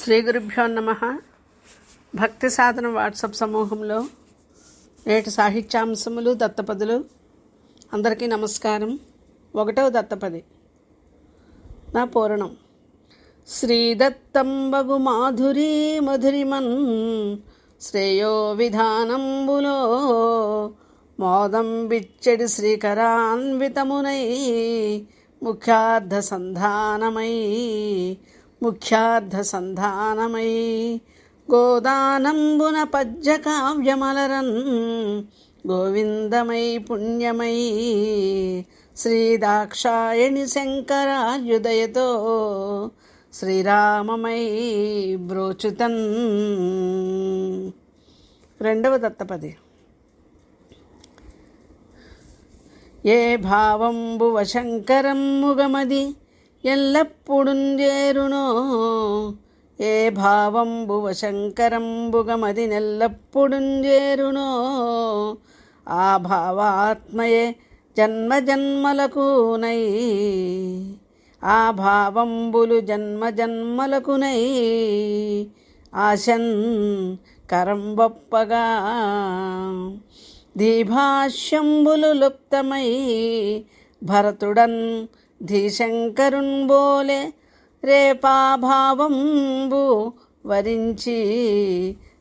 శ్రీ గురుభ్యో నమ. భక్తి సాధన వాట్సాప్ సమూహంలో నేటి సాహిత్యాంశములు దత్తపదులు అందరికీ నమస్కారం. ఒకటవ దత్తపది. నా పూరణం. శ్రీదత్తంబగు మాధురీ మధురిమన్ శ్రేయో విధానంబులో మోదం బిచ్చడి శ్రీకరాన్వితమునై ముఖ్యార్థ సంధానమై ముఖ్యార్థ సంధానమై గోదానంబున పద్య కావ్యమలరన్ గోవిందమై పుణ్యమై శ్రీదాక్షాయణి శంకరాయుదయతో శ్రీరామమై బ్రోచుతన్. రెండవ దత్తపది. ఏ భావంబువ శంకరం ముగమది? ఎల్లప్పుడుంజేరునో. ఏ భావంబువ శంకరంబుగమది నెల్లప్పుడుంజేరునో. ఆ భావాత్మయే జన్మ జన్మలకునై ఆ భావంబులు జన్మ జన్మలకునై ఆశన్ కరంబొప్పగా. దీభాష్యంబులు లుప్తమై భరతుడన్ ధీశంకరున్ బోలే రేపాభావంబు వరించి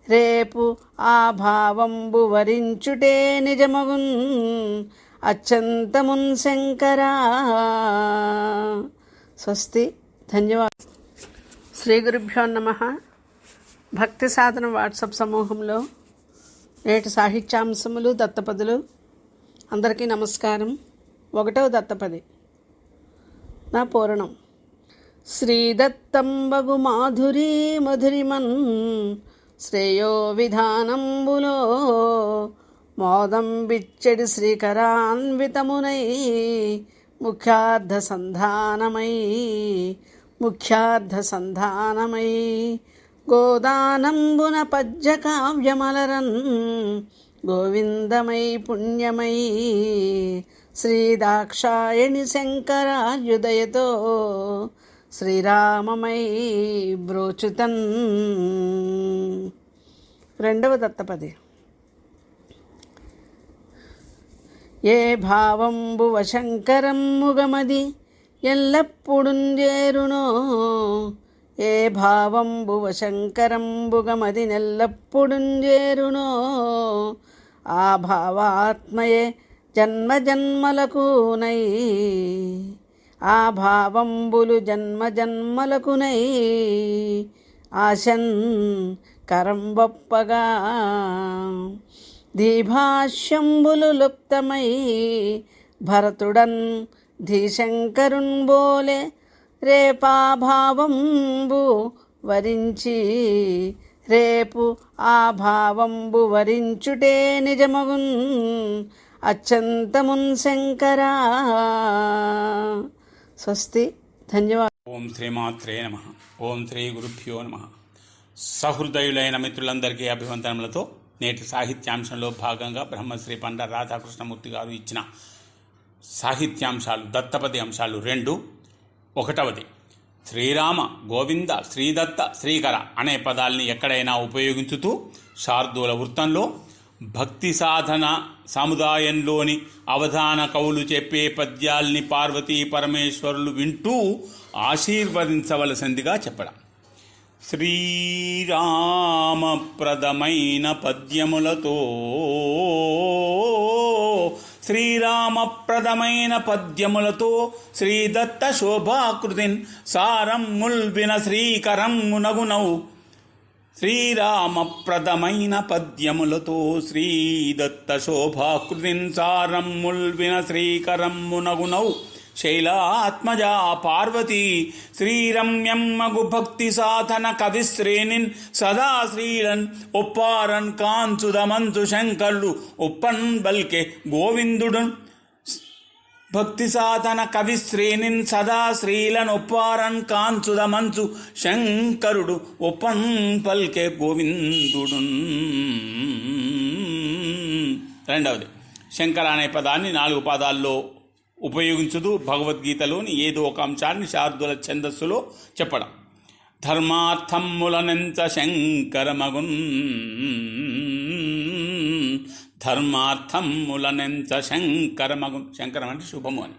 రేపు ఆ భావంబు వరించుటే నిజమగున్ అత్యంతమున్ శంకరా. స్వస్తి ధన్యవాదం. శ్రీ గురుభ్యో నమ. భక్తి సాధన వాట్సాప్ సమూహంలో నేటి సాహిత్యాంశములు దత్తపదులు. అందరికీ నమస్కారం. ఒకటవ దత్తపది. నా పూరణం. శ్రీదత్తం బగు మాధురీ మధురిమన్ శ్రేయో విధానంబులో మోదం బిచ్చడి శ్రీకరాన్వితమునై ముఖ్యార్థ సంధానమై ముఖ్యార్థ సంధానమై గోదానంబున పద్య కావ్యమలరన్ గోవిందమై పుణ్యమై శ్రీదాక్షాయణి శంకరాయుదయతో శ్రీరామమై బ్రోచుతన్. రెండవ దత్తపది. ఏ భావంబువ శంకరం ముగమది ఎల్లప్పుడుంజేరునో ఏ భావంబువ శంకరంబుగమది నెల్లప్పుడుంజేరునో ఆ భావాత్మయే జన్మ జన్మలకునై ఆ భావంబులు జన్మ జన్మలకునై ఆశన్ కరంబొప్పగా దీభాష్యంబులు లుప్తమై భరతుడన్ ధీశంకరున్ బోలే రేపాభావంబు వరించి రేపు ఆ భావంబు వరించుటే నిజమగున్ అచ్చంతమున్ శంకరా. స్వస్తి. ధన్యవాదం. ఓం శ్రీమాత్రే నమ. ఓం శ్రీ గురుభ్యో నమ. సహృదయులైన మిత్రులందరికీ అభివందనములతో నేటి సాహిత్యాంశంలో భాగంగా బ్రహ్మశ్రీ పండ రాధాకృష్ణమూర్తి గారు ఇచ్చిన సాహిత్యాంశాలు దత్తపది అంశాలు రెండు. ఒకటవది శ్రీరామ గోవింద శ్రీదత్త శ్రీకర అనే పదాల్ని ఎక్కడైనా ఉపయోగించుతూ శార్దూల వృత్తంలో భక్తి సాధన సముదాయంలోని అవధాన కవులు చెప్పే పద్యాల్ని పార్వతీ పరమేశ్వరులు వింటూ ఆశీర్వదించవలసిందిగా చెప్పడం. శ్రీరామప్రదమైన పద్యములతో శ్రీరామప్రదమైన పద్యములతో శ్రీదత్త శోభాకృతిన్ సారం ముల్విన శ్రీకరం మునగునౌ శ్రీరామప్రదమైన పద్యములతో శ్రీదత్త శోభాకృతిన్ ముల్విన శ్రీకరం మునగునౌ. శైలాత్మజా పార్వతీ శ్రీరమ్యమ్మగు భక్తి సాధన కవిశ్రేణిన్ సదా శ్రీరన్ ఒప్పారన్ కాంచుదమంచు శంకర్లు ఒప్పన్ బల్కె గోవిందుడు భక్తి సాధన కవిశ్రేణిన్ సదా శ్రీలన్ ఒప్పారన్ కాంచుదమంచు శంకరుడు ఒప్పన్ పల్కే గోవిందుడు రెండవది శంకర అనే పదాన్ని నాలుగు పదాల్లో ఉపయోగించదు భగవద్గీతలోని ఏదో ఒక అంశాన్ని శార్దుల ఛందస్సులో చెప్పడం. ధర్మార్థములనెంత శంకరమగున్ ధర్మార్థములనెంత శంకరమగు శంకరం అంటే శుభము అని.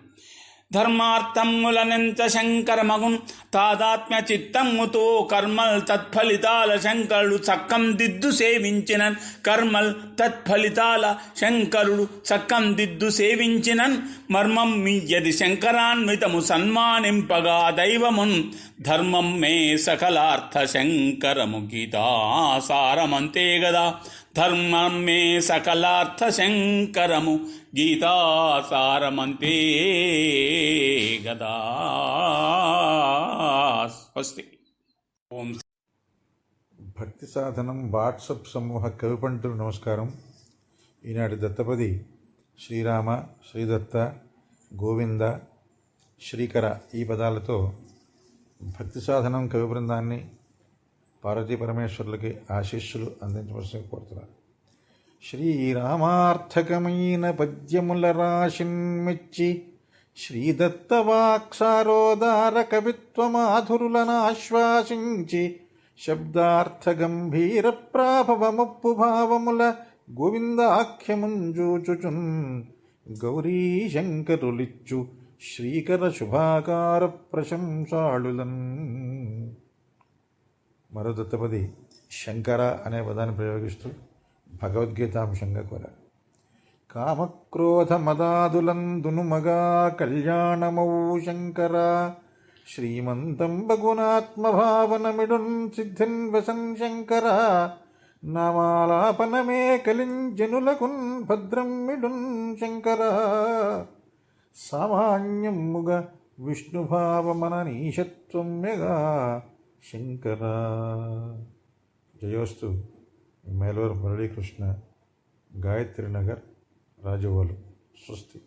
ధర్మార్థములనెంత శంకరమగున్ తాదాత్మ్య చిత్తమ్ముతో కర్మల్ తత్ఫలితాల శంకరుడు చక్కం దిద్దు సేవించినన్. కర్మల్ తత్ఫలితాల శంకరుడు చక్కం దిద్దు సేవించినన్. మర్మం మీయది శంకరాన్వితము సన్మానింపగా దైవమున్. ధర్మం మే సకలార్థ శంకరము గీతాసారమంతే గదా. ధర్మం మే సకలార్థ శంకరము గీతాసారమంతే గదా. స్వస్తి. ఓం భక్తి సాధనం వాట్సప్ సమూహ కవిపంటులు నమస్కారం. ఈనాటి దత్తపది శ్రీరామ శ్రీదత్త గోవింద శ్రీకర ఈ పదాలతో భక్తి సాధనం కవి బృందాన్ని పార్వతీ పరమేశ్వరులకి ఆశీస్సులు అందించవలసి కోరుతున్నారు శ్రీరామార్థకమైన పద్యముల రాశిన్మెచ్చి శ్రీదత్త వాక్సారోదార కవిత్వమాధురులను ఆశ్వాసించి శబ్దార్థ గంభీర ప్రాభవముప్పు భావముల గోవిందాఖ్యముంజూచుచున్ గౌరీ శంకరులిచ్చు శ్రీకర శుభాకార ప్రశంసాళులన్. మరో దత్తపది శంకర అనే పదాన్ని ప్రయోగిస్తూ భగవద్గీతాంశంగా కోరారు కామక్రోధ మదాదులందును మగా కళ్యాణమౌ శంకర శ్రీమంతం బగునాత్మభావనమిడున్ సిద్ధిన్ వసన్ శంకర నామాలాపనమే కలింజనులకున్ భద్రం మిడున్ శంకర. సామాన్యముగా విష్ణుభావమననీశత్వం మెగా శంకర. జయోస్తు మేలూరు మురళీకృష్ణ గాయత్రి నగర్ రాజవోలు స్వస్తి.